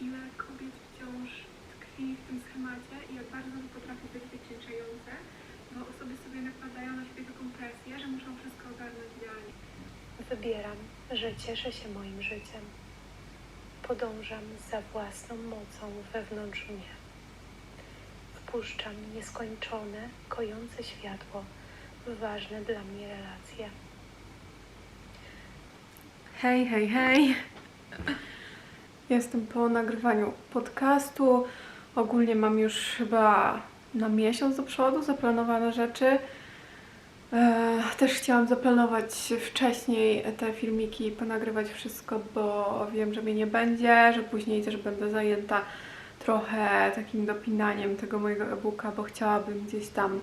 ile kobiet wciąż tkwi w tym schemacie i jak bardzo to potrafi być wycieńczające, bo osoby sobie nakładają na siebie taką presję, że muszą wszystko ogarnąć idealnie. Wybieram, że cieszę się moim życiem. Podążam za własną mocą wewnątrz mnie. Wpuszczam nieskończone, kojące światło w ważne dla mnie relacje. Hej, hej, hej. Jestem po nagrywaniu podcastu. Ogólnie mam już chyba na miesiąc do przodu zaplanowane rzeczy. E, Też chciałam zaplanować wcześniej te filmiki ponagrywać wszystko, bo wiem, że mnie nie będzie, że później też będę zajęta trochę takim dopinaniem tego mojego e-booka, bo chciałabym gdzieś tam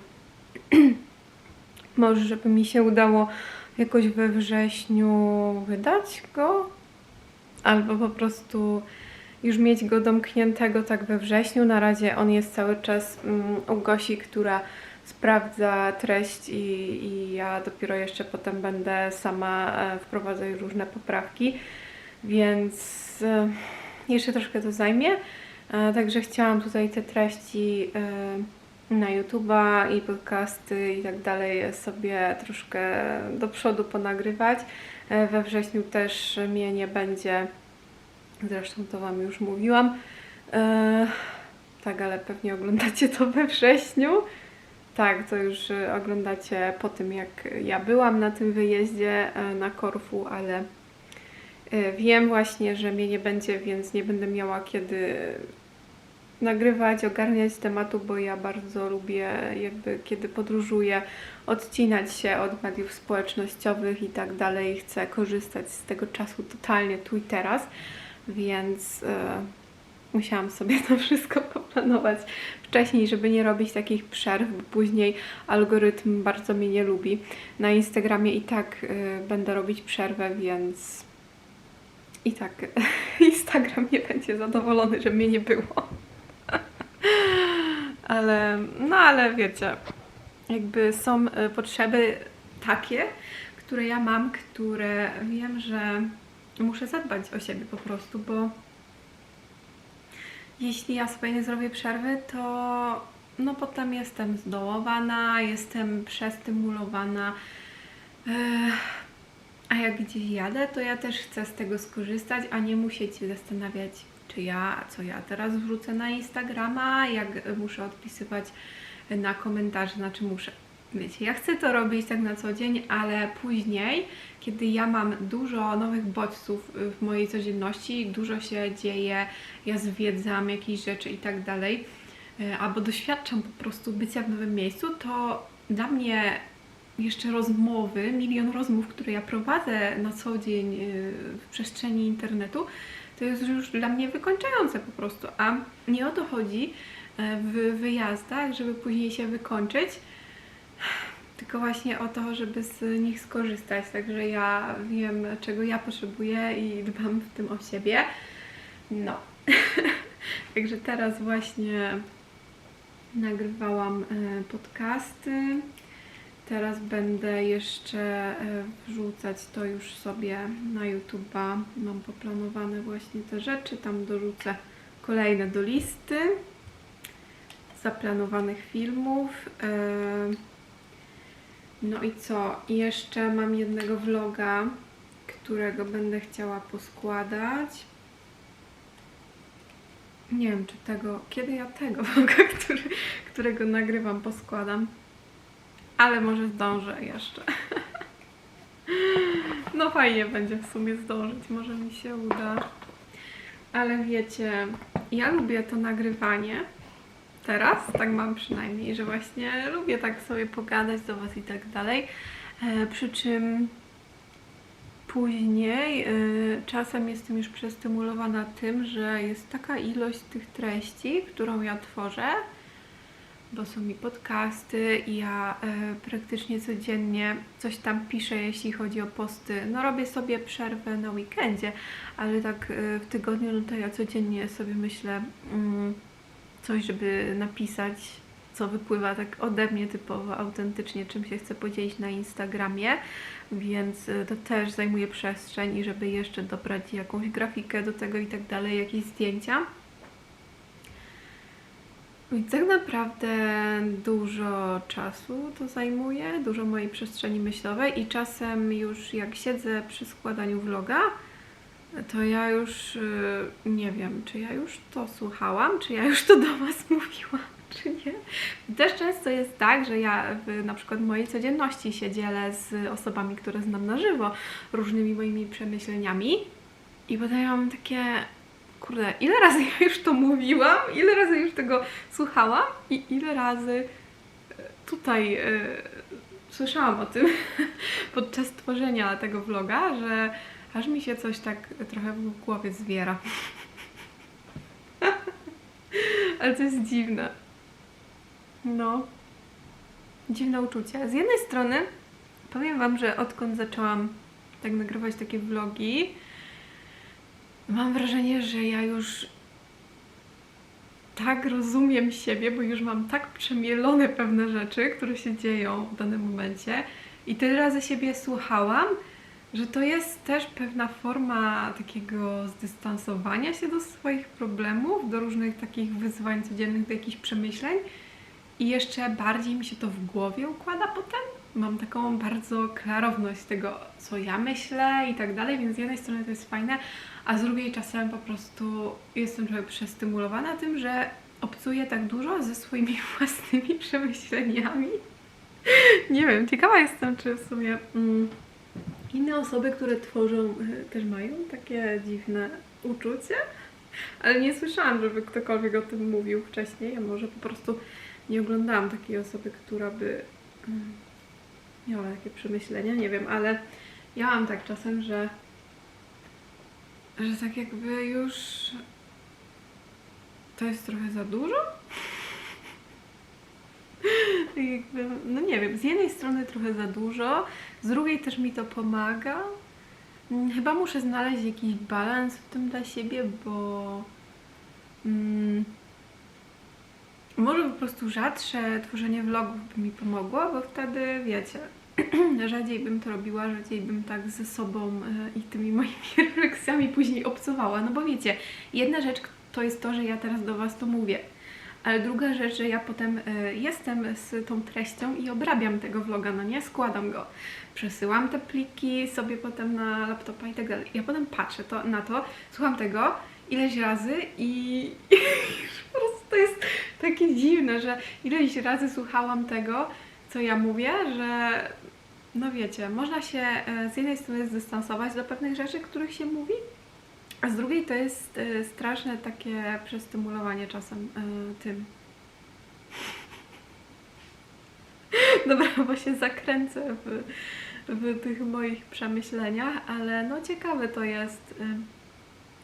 może, żeby mi się udało jakoś we wrześniu wydać go, albo po prostu już mieć go domkniętego tak we wrześniu. Na razie on jest cały czas mm, u Gosi, która sprawdza treść i, i ja dopiero jeszcze potem będę sama e, wprowadzać różne poprawki, więc e, jeszcze troszkę to zajmie. E, Także chciałam tutaj te treści na YouTube'a i podcasty i tak dalej sobie troszkę do przodu ponagrywać. E, We wrześniu też mnie nie będzie, zresztą to Wam już mówiłam. E, Tak, ale pewnie oglądacie to we wrześniu. Tak, to już e, oglądacie po tym, jak ja byłam na tym wyjeździe na Korfu, ale wiem właśnie, że mnie nie będzie, więc nie będę miała kiedy nagrywać, ogarniać tematu, bo ja bardzo lubię jakby kiedy podróżuję, odcinać się od mediów społecznościowych i tak dalej. Chcę korzystać z tego czasu totalnie tu i teraz, więc e, musiałam sobie to wszystko poplanować wcześniej, żeby nie robić takich przerw, bo później algorytm bardzo mnie nie lubi. Na Instagramie i tak e, będę robić przerwę, więc i tak Instagram nie będzie zadowolony, że mnie nie było. Ale, no ale wiecie, jakby są e, potrzeby takie, które ja mam, które wiem, że muszę zadbać o siebie po prostu, bo jeśli ja sobie nie zrobię przerwy, to no potem jestem zdołowana, jestem przestymulowana. Ech, a jak gdzieś jadę, to ja też chcę z tego skorzystać, a nie musieć się zastanawiać, czy ja, co ja teraz wrzucę na Instagrama, jak muszę odpisywać na komentarze, znaczy muszę. Wiecie, ja chcę to robić tak na co dzień, ale później, kiedy ja mam dużo nowych bodźców w mojej codzienności, dużo się dzieje, ja zwiedzam jakieś rzeczy i tak dalej, e, albo doświadczam po prostu bycia w nowym miejscu, to dla mnie jeszcze rozmowy, milion rozmów, które ja prowadzę na co dzień y, w przestrzeni internetu, to jest już dla mnie wykończające po prostu. A nie o to chodzi e, w wyjazdach, żeby później się wykończyć, tylko właśnie o to, żeby z nich skorzystać. Także ja wiem, czego ja potrzebuję i dbam w tym o siebie. No. Także teraz właśnie nagrywałam e, podcasty. Teraz będę jeszcze e, wrzucać to już sobie na YouTube'a. Mam poplanowane właśnie te rzeczy. Tam dorzucę kolejne do listy zaplanowanych filmów. E, No i co? Jeszcze mam jednego vloga, którego będę chciała poskładać. Nie wiem, czy tego. Kiedy ja tego vloga, który, którego nagrywam, poskładam ale może zdążę jeszcze. No fajnie będzie w sumie zdążyć, może mi się uda. Ale wiecie, ja lubię to nagrywanie. Teraz, tak mam przynajmniej, że właśnie lubię tak sobie pogadać do Was i tak dalej. E, przy czym później e, czasem jestem już przestymulowana tym, że jest taka ilość tych treści, którą ja tworzę, bo są mi podcasty i ja e, praktycznie codziennie coś tam piszę, jeśli chodzi o posty. No robię sobie przerwę na weekendzie, ale tak e, w tygodniu, no to ja codziennie sobie myślę mm, coś, żeby napisać co wypływa tak ode mnie typowo, autentycznie, czym się chcę podzielić na Instagramie, więc y, to też zajmuje przestrzeń i żeby jeszcze dobrać jakąś grafikę do tego i tak dalej, jakieś zdjęcia. I tak naprawdę dużo czasu to zajmuje, dużo mojej przestrzeni myślowej i czasem już jak siedzę przy składaniu vloga, to ja już y, nie wiem, czy ja już to słuchałam, czy ja już to do Was mówiłam, czy nie. Też często jest tak, że ja w na przykład mojej codzienności się dzielę z osobami, które znam na żywo, różnymi moimi przemyśleniami i mam takie, kurde, ile razy ja już to mówiłam, ile razy już tego słuchałam i ile razy y, tutaj y, słyszałam o tym podczas tworzenia tego vloga, że aż mi się coś tak trochę w głowie zwiera. Ale to jest dziwne. No. Dziwne uczucie. Z jednej strony powiem Wam, że odkąd zaczęłam tak nagrywać takie vlogi, mam wrażenie, że ja już tak rozumiem siebie, bo już mam tak przemielone pewne rzeczy, które się dzieją w danym momencie i tyle razy siebie słuchałam, że to jest też pewna forma takiego zdystansowania się do swoich problemów, do różnych takich wyzwań codziennych, do jakichś przemyśleń i jeszcze bardziej mi się to w głowie układa potem. Mam taką bardzo klarowność tego, co ja myślę i tak dalej, więc z jednej strony to jest fajne, a z drugiej czasem po prostu jestem trochę przestymulowana tym, że obcuję tak dużo ze swoimi własnymi przemyśleniami. Nie wiem, ciekawa jestem, czy w sumie mm, inne osoby, które tworzą, y, też mają takie dziwne uczucie, ale nie słyszałam, żeby ktokolwiek o tym mówił wcześniej, a może po prostu nie oglądałam takiej osoby, która by mm, miała takie przemyślenia, nie wiem, ale ja mam tak czasem, że że tak jakby już to jest trochę za dużo. Tak jakby, no nie wiem, z jednej strony trochę za dużo, z drugiej też mi to pomaga. Mm, Chyba muszę znaleźć jakiś balans w tym dla siebie, bo mm, może po prostu rzadsze tworzenie vlogów by mi pomogło, bo wtedy wiecie, rzadziej bym to robiła, rzadziej bym tak ze sobą e, i tymi moimi refleksjami później obcowała. No bo wiecie, jedna rzecz to jest to, że ja teraz do Was to mówię. Ale druga rzecz, że ja potem e, jestem z tą treścią i obrabiam tego vloga, no nie, składam go, przesyłam te pliki sobie potem na laptopa i tak dalej. Ja potem patrzę to, na to, słucham tego ileś razy i już po prostu to jest takie dziwne, że ileś razy słuchałam tego, co ja mówię, że no wiecie, można się e, z jednej strony zdystansować do pewnych rzeczy, których się mówi, a z drugiej to jest e, straszne takie przestymulowanie czasem e, tym. Dobra, bo się zakręcę w, w tych moich przemyśleniach, ale no ciekawe to jest.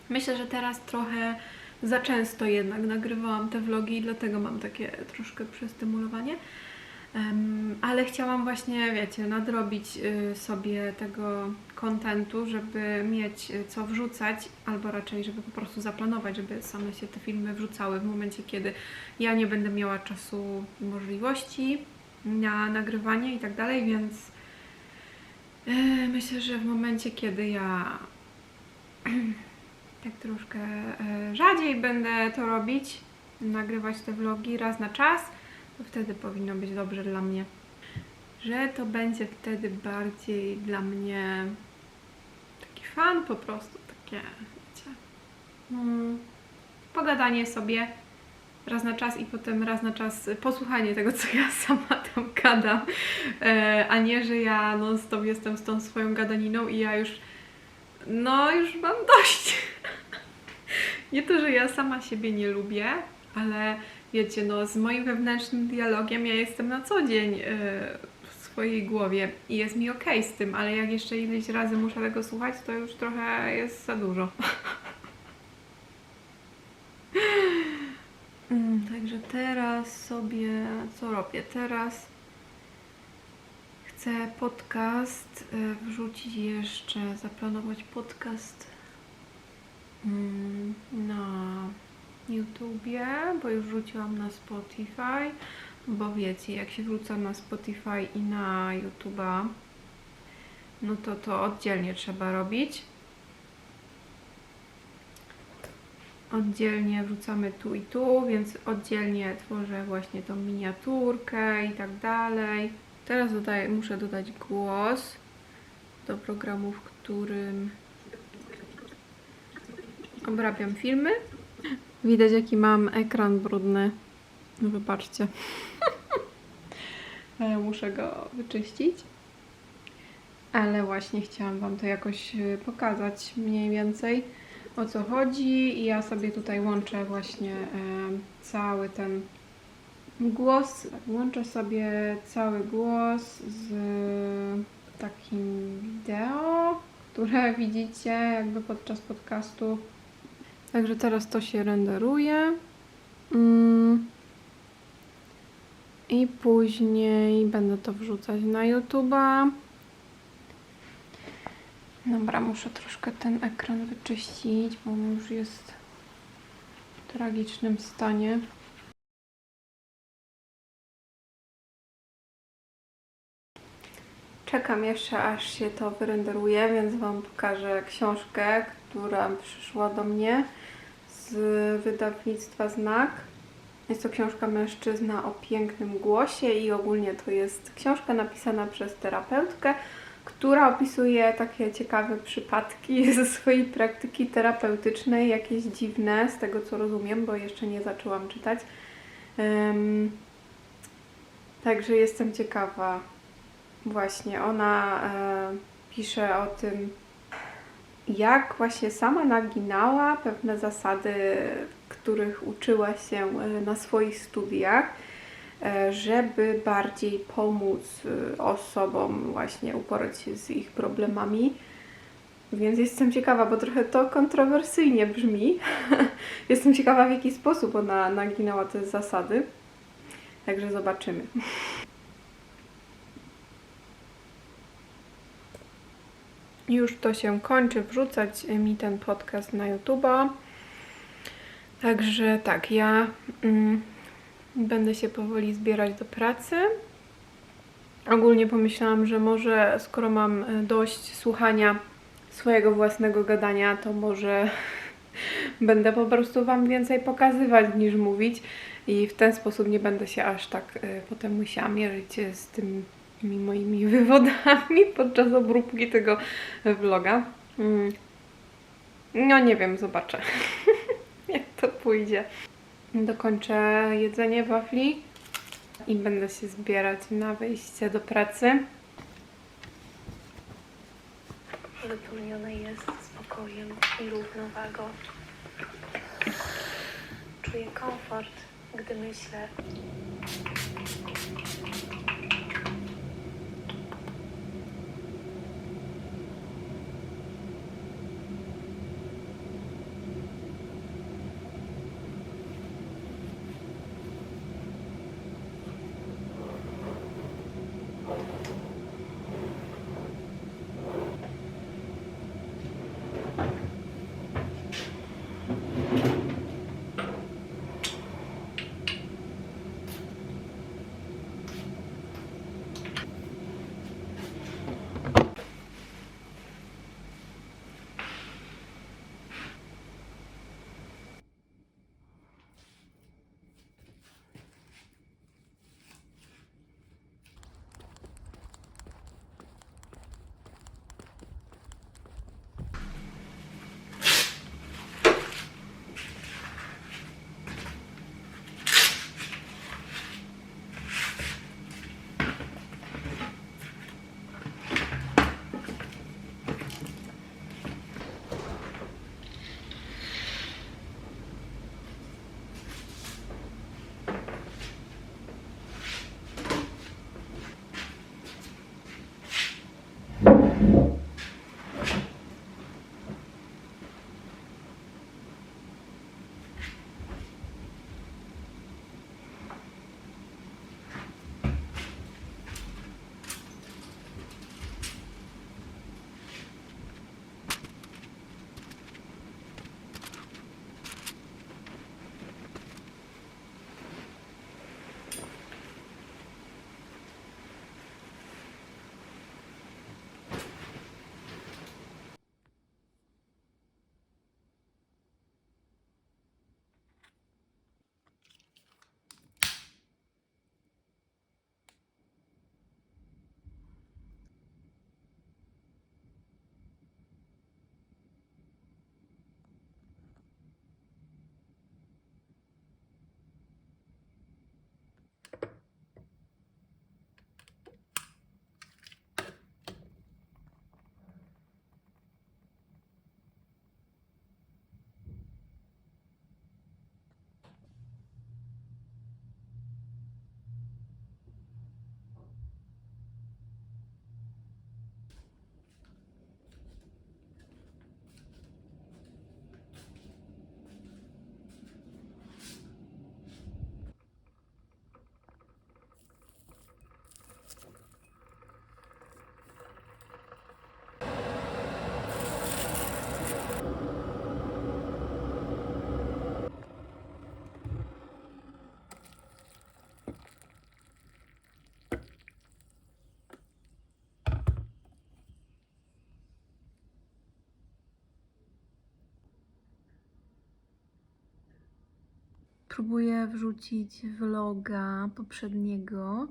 Myślę, że teraz trochę za często jednak nagrywałam te vlogi i dlatego mam takie troszkę przestymulowanie. Em, ale chciałam właśnie, wiecie, nadrobić y, sobie tego kontentu, żeby mieć y, co wrzucać, albo raczej, żeby po prostu zaplanować, żeby same się te filmy wrzucały w momencie, kiedy ja nie będę miała czasu możliwości na nagrywanie i tak dalej, więc y, myślę, że w momencie, kiedy ja tak troszkę y, rzadziej będę to robić, nagrywać te vlogi raz na czas, to wtedy powinno być dobrze dla mnie. Że to będzie wtedy bardziej dla mnie taki fan po prostu, takie, wiecie, mm, pogadanie sobie raz na czas i potem raz na czas posłuchanie tego, co ja sama tam gadam, e, a nie, że ja non stop jestem z tą swoją gadaniną i ja już, no już mam dość. Nie to, że ja sama siebie nie lubię, ale wiecie, no z moim wewnętrznym dialogiem ja jestem na co dzień yy, w swojej głowie i jest mi okej z tym, ale jak jeszcze ileś razy muszę tego słuchać, to już trochę jest za dużo. Mm, Także teraz sobie, co robię? Teraz chcę podcast y, wrzucić jeszcze, zaplanować podcast na YouTubie, bo już wrzuciłam na Spotify. bo wiecie, jak się wrzuca na Spotify i na YouTube'a, no to to oddzielnie trzeba robić. Oddzielnie wrzucamy tu i tu, więc oddzielnie tworzę właśnie tą miniaturkę i tak dalej. Teraz dodaję, muszę dodać głos do programu, w którym obrabiam filmy. Widać jaki mam ekran brudny. No Wybaczcie. Muszę go wyczyścić. Ale właśnie chciałam Wam to jakoś y, pokazać mniej więcej o co chodzi i ja sobie tutaj łączę właśnie em, cały ten głos. Łączę sobie cały głos z takim wideo, które widzicie jakby podczas podcastu. Także teraz to się renderuje. Mm. I później będę to wrzucać na YouTube'a. Dobra, muszę troszkę ten ekran wyczyścić, bo on już jest w tragicznym stanie. Czekam jeszcze aż się to wyrenderuje, więc Wam pokażę książkę, która przyszła do mnie z wydawnictwa Znak. Jest to książka Mężczyzna o pięknym głosie i ogólnie to jest książka napisana przez terapeutkę, która opisuje takie ciekawe przypadki ze swojej praktyki terapeutycznej, jakieś dziwne, z tego co rozumiem, bo jeszcze nie zaczęłam czytać. Em, także jestem ciekawa. Właśnie ona e, pisze o tym, jak właśnie sama naginała pewne zasady, których uczyła się e, na swoich studiach, e, żeby bardziej pomóc e, osobom właśnie uporać się z ich problemami. Więc jestem ciekawa, bo trochę to kontrowersyjnie brzmi. jestem ciekawa, w jaki sposób ona naginała te zasady. Także zobaczymy. Już to się kończy wrzucać mi ten podcast na YouTube'a. Także tak, ja mm, będę się powoli zbierać do pracy. Ogólnie pomyślałam, że może skoro mam e, dość słuchania swojego własnego gadania, to może będę po prostu Wam więcej pokazywać niż mówić i w ten sposób nie będę się aż tak e, potem musiała mierzyć z tymi moimi wywodami podczas obróbki tego vloga. Mm. No nie wiem, zobaczę jak to pójdzie. Dokończę jedzenie wafli i będę się zbierać na wyjście do pracy. Wypełnione jest spokojem i równowagą. Czuję komfort, gdy myślę. Próbuję wrzucić vloga poprzedniego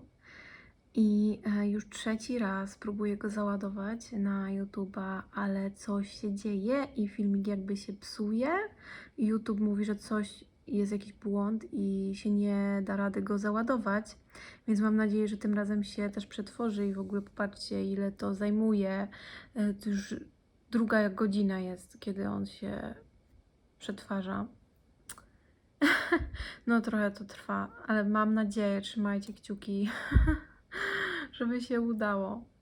i e, już trzeci raz próbuję go załadować na YouTube'a, ale coś się dzieje i filmik jakby się psuje. YouTube mówi, że coś jest jakiś błąd i się nie da rady go załadować. Więc mam nadzieję, że tym razem się też przetworzy i w ogóle popatrzcie, ile to zajmuje. E, To już druga godzina jest, kiedy on się przetwarza. No trochę to trwa, ale mam nadzieję, trzymajcie kciuki, żeby się udało.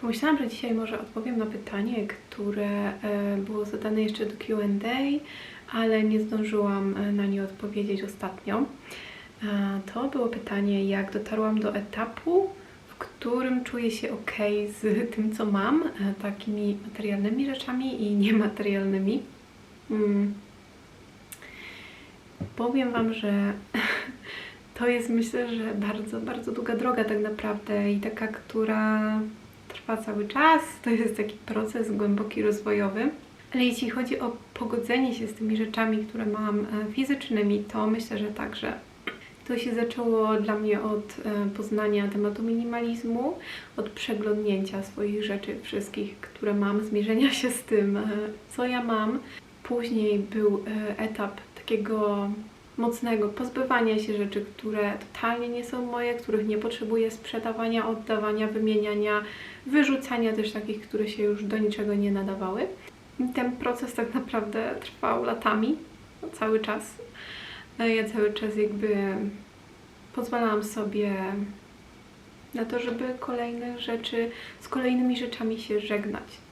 Pomyślałam, że dzisiaj może odpowiem na pytanie, które e, było zadane jeszcze do QA, ale nie zdążyłam e, na nie odpowiedzieć ostatnio. E, To było pytanie, jak dotarłam do etapu, w którym czuję się ok z tym, co mam, takimi materialnymi rzeczami i niematerialnymi. Mm. Powiem Wam, że to jest myślę, że bardzo, bardzo długa droga tak naprawdę i taka, która trwa cały czas. To jest taki proces głęboki, rozwojowy. Ale jeśli chodzi o pogodzenie się z tymi rzeczami, które mam e, fizycznymi, to myślę, że także to się zaczęło dla mnie od e, poznania tematu minimalizmu, od przeglądnięcia swoich rzeczy wszystkich, które mam, zmierzenia się z tym, e, co ja mam. Później był etap takiego mocnego pozbywania się rzeczy, które totalnie nie są moje, których nie potrzebuję sprzedawania, oddawania, wymieniania, wyrzucania też takich, które się już do niczego nie nadawały. I Ten proces tak naprawdę trwał latami, no, cały czas. E, Ja cały czas jakby pozwalałam sobie na to, żeby kolejne rzeczy, z kolejnymi rzeczami się żegnać.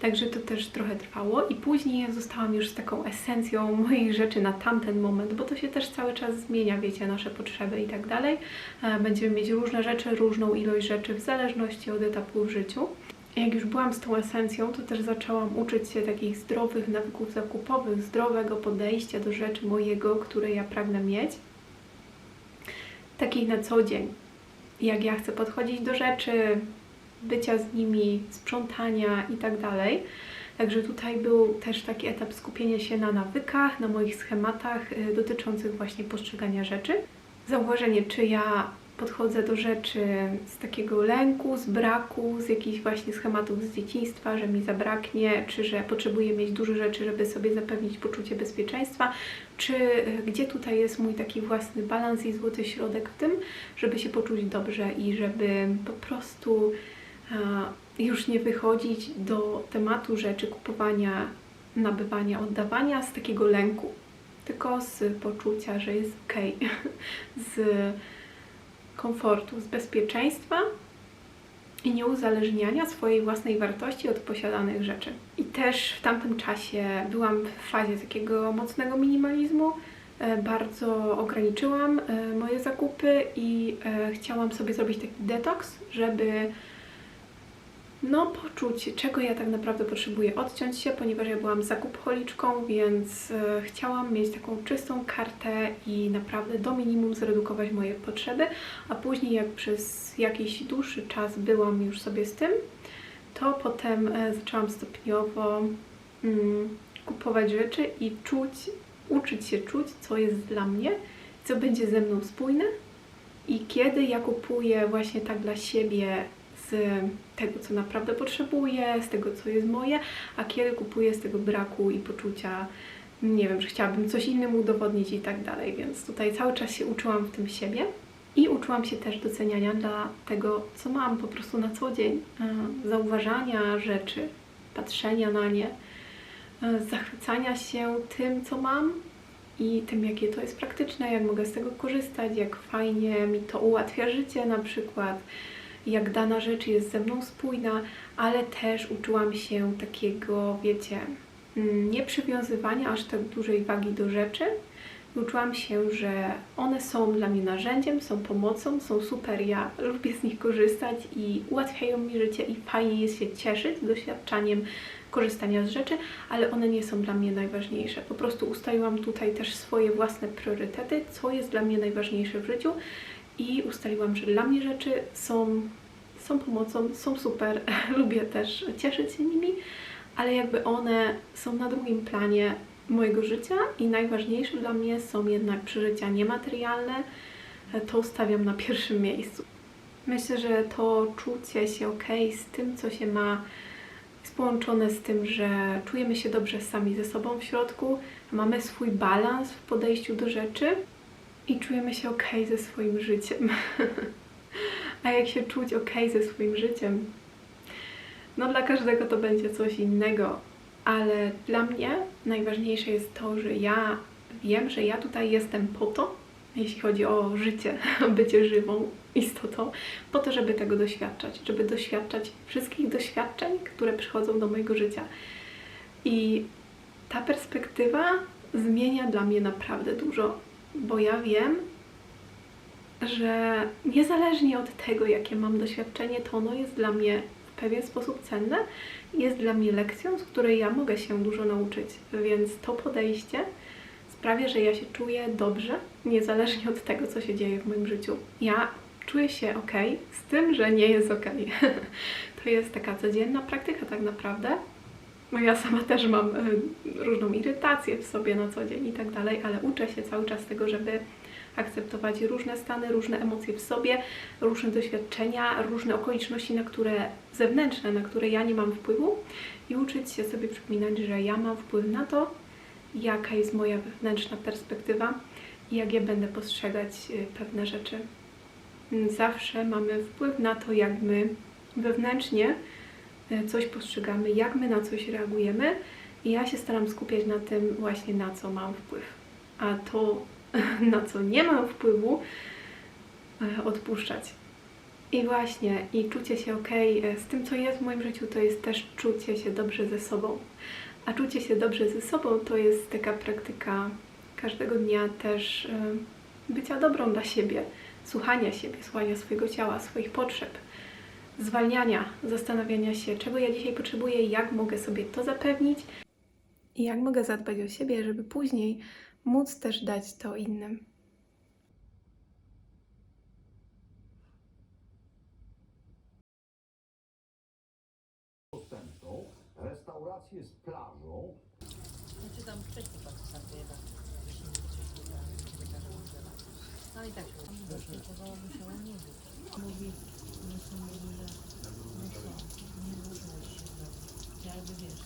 Także to też trochę trwało i później ja zostałam już z taką esencją moich rzeczy na tamten moment, bo to się też cały czas zmienia, wiecie, nasze potrzeby i tak dalej. E, Będziemy mieć różne rzeczy, różną ilość rzeczy w zależności od etapu w życiu. Jak już byłam z tą esencją, to też zaczęłam uczyć się takich zdrowych nawyków zakupowych, zdrowego podejścia do rzeczy mojego, które ja pragnę mieć. Takich na co dzień. Jak ja chcę podchodzić do rzeczy, bycia z nimi, sprzątania i tak dalej. Także tutaj był też taki etap skupienia się na nawykach, na moich schematach y, dotyczących właśnie postrzegania rzeczy. Zauważenie, czy ja podchodzę do rzeczy z takiego lęku, z braku, z jakichś właśnie schematów z dzieciństwa, że mi zabraknie, czy że potrzebuję mieć dużo rzeczy, żeby sobie zapewnić poczucie bezpieczeństwa, czy y, gdzie tutaj jest mój taki własny balans i złoty środek w tym, żeby się poczuć dobrze i żeby po prostu już nie wychodzić do tematu rzeczy kupowania, nabywania, oddawania z takiego lęku, tylko z poczucia, że jest ok, z komfortu, z bezpieczeństwa i nieuzależniania swojej własnej wartości od posiadanych rzeczy. I też w tamtym czasie byłam w fazie takiego mocnego minimalizmu. E, Bardzo ograniczyłam e, moje zakupy i e, chciałam sobie zrobić taki detoks, żeby no poczuć, czego ja tak naprawdę potrzebuję, odciąć się, ponieważ ja byłam zakupholiczką, więc e, chciałam mieć taką czystą kartę i naprawdę do minimum zredukować moje potrzeby, a później jak przez jakiś dłuższy czas byłam już sobie z tym, to potem e, zaczęłam stopniowo mm, kupować rzeczy i czuć, uczyć się czuć, co jest dla mnie, co będzie ze mną spójne i kiedy ja kupuję właśnie tak dla siebie z tego, co naprawdę potrzebuję, z tego, co jest moje, a kiedy kupuję z tego braku i poczucia, nie wiem, że chciałabym coś innemu udowodnić i tak dalej. Więc tutaj cały czas się uczyłam w tym siebie i uczyłam się też doceniania dla tego, co mam po prostu na co dzień, e, zauważania rzeczy, patrzenia na nie, e, zachwycania się tym, co mam i tym, jakie to jest praktyczne, jak mogę z tego korzystać, jak fajnie mi to ułatwia życie na przykład, jak dana rzecz jest ze mną spójna, ale też uczyłam się takiego, wiecie, mm, nie przywiązywania aż tak dużej wagi do rzeczy. Uczyłam się, że one są dla mnie narzędziem, są pomocą, są super, ja lubię z nich korzystać i ułatwiają mi życie i fajnie jest się cieszyć doświadczaniem korzystania z rzeczy, ale one nie są dla mnie najważniejsze. Po prostu ustaliłam tutaj też swoje własne priorytety, co jest dla mnie najważniejsze w życiu i ustaliłam, że dla mnie rzeczy są, są pomocą, są super, lubię też cieszyć się nimi, ale jakby one są na drugim planie mojego życia i najważniejsze dla mnie są jednak przeżycia niematerialne. To stawiam na pierwszym miejscu. Myślę, że to czucie się ok z tym, co się ma, jest połączone z tym, że czujemy się dobrze sami ze sobą w środku, mamy swój balans w podejściu do rzeczy i czujemy się ok ze swoim życiem. A jak się czuć ok ze swoim życiem? No dla każdego to będzie coś innego, ale dla mnie najważniejsze jest to, że ja wiem, że ja tutaj jestem po to, jeśli chodzi o życie, bycie żywą istotą, po to, żeby tego doświadczać, żeby doświadczać wszystkich doświadczeń, które przychodzą do mojego życia. I ta perspektywa zmienia dla mnie naprawdę dużo, bo ja wiem, że niezależnie od tego, jakie mam doświadczenie, to ono jest dla mnie w pewien sposób cenne, jest dla mnie lekcją, z której ja mogę się dużo nauczyć. Więc to podejście sprawia, że ja się czuję dobrze, niezależnie od tego, co się dzieje w moim życiu. Ja czuję się ok z tym, że nie jest ok. to jest taka codzienna praktyka, tak naprawdę. No ja sama też mam y, różną irytację w sobie na co dzień i tak dalej, ale uczę się cały czas tego, żeby akceptować różne stany, różne emocje w sobie, różne doświadczenia, różne okoliczności, na które zewnętrzne, na które ja nie mam wpływu i uczyć się sobie przypominać, że ja mam wpływ na to, jaka jest moja wewnętrzna perspektywa i jak ja będę postrzegać y, pewne rzeczy. Zawsze mamy wpływ na to, jak my wewnętrznie coś postrzegamy, jak my na coś reagujemy i ja się staram skupiać na tym właśnie, na co mam wpływ. A to, na co nie mam wpływu, e, odpuszczać. I właśnie, i czucie się ok z tym, co jest w moim życiu, to jest też czucie się dobrze ze sobą. A czucie się dobrze ze sobą to jest taka praktyka każdego dnia też e, bycia dobrą dla siebie, słuchania siebie, słuchania swojego ciała, swoich potrzeb, zwalniania, zastanawiania się, czego ja dzisiaj potrzebuję, jak mogę sobie to zapewnić i jak mogę zadbać o siebie, żeby później móc też dać to innym. restaurację z plażą, Znaczy tam wcześniej. No i tak, nie być. Mówi, nie są mówi, że no co, nie włożyłeś się w domu. Jakby wiesz,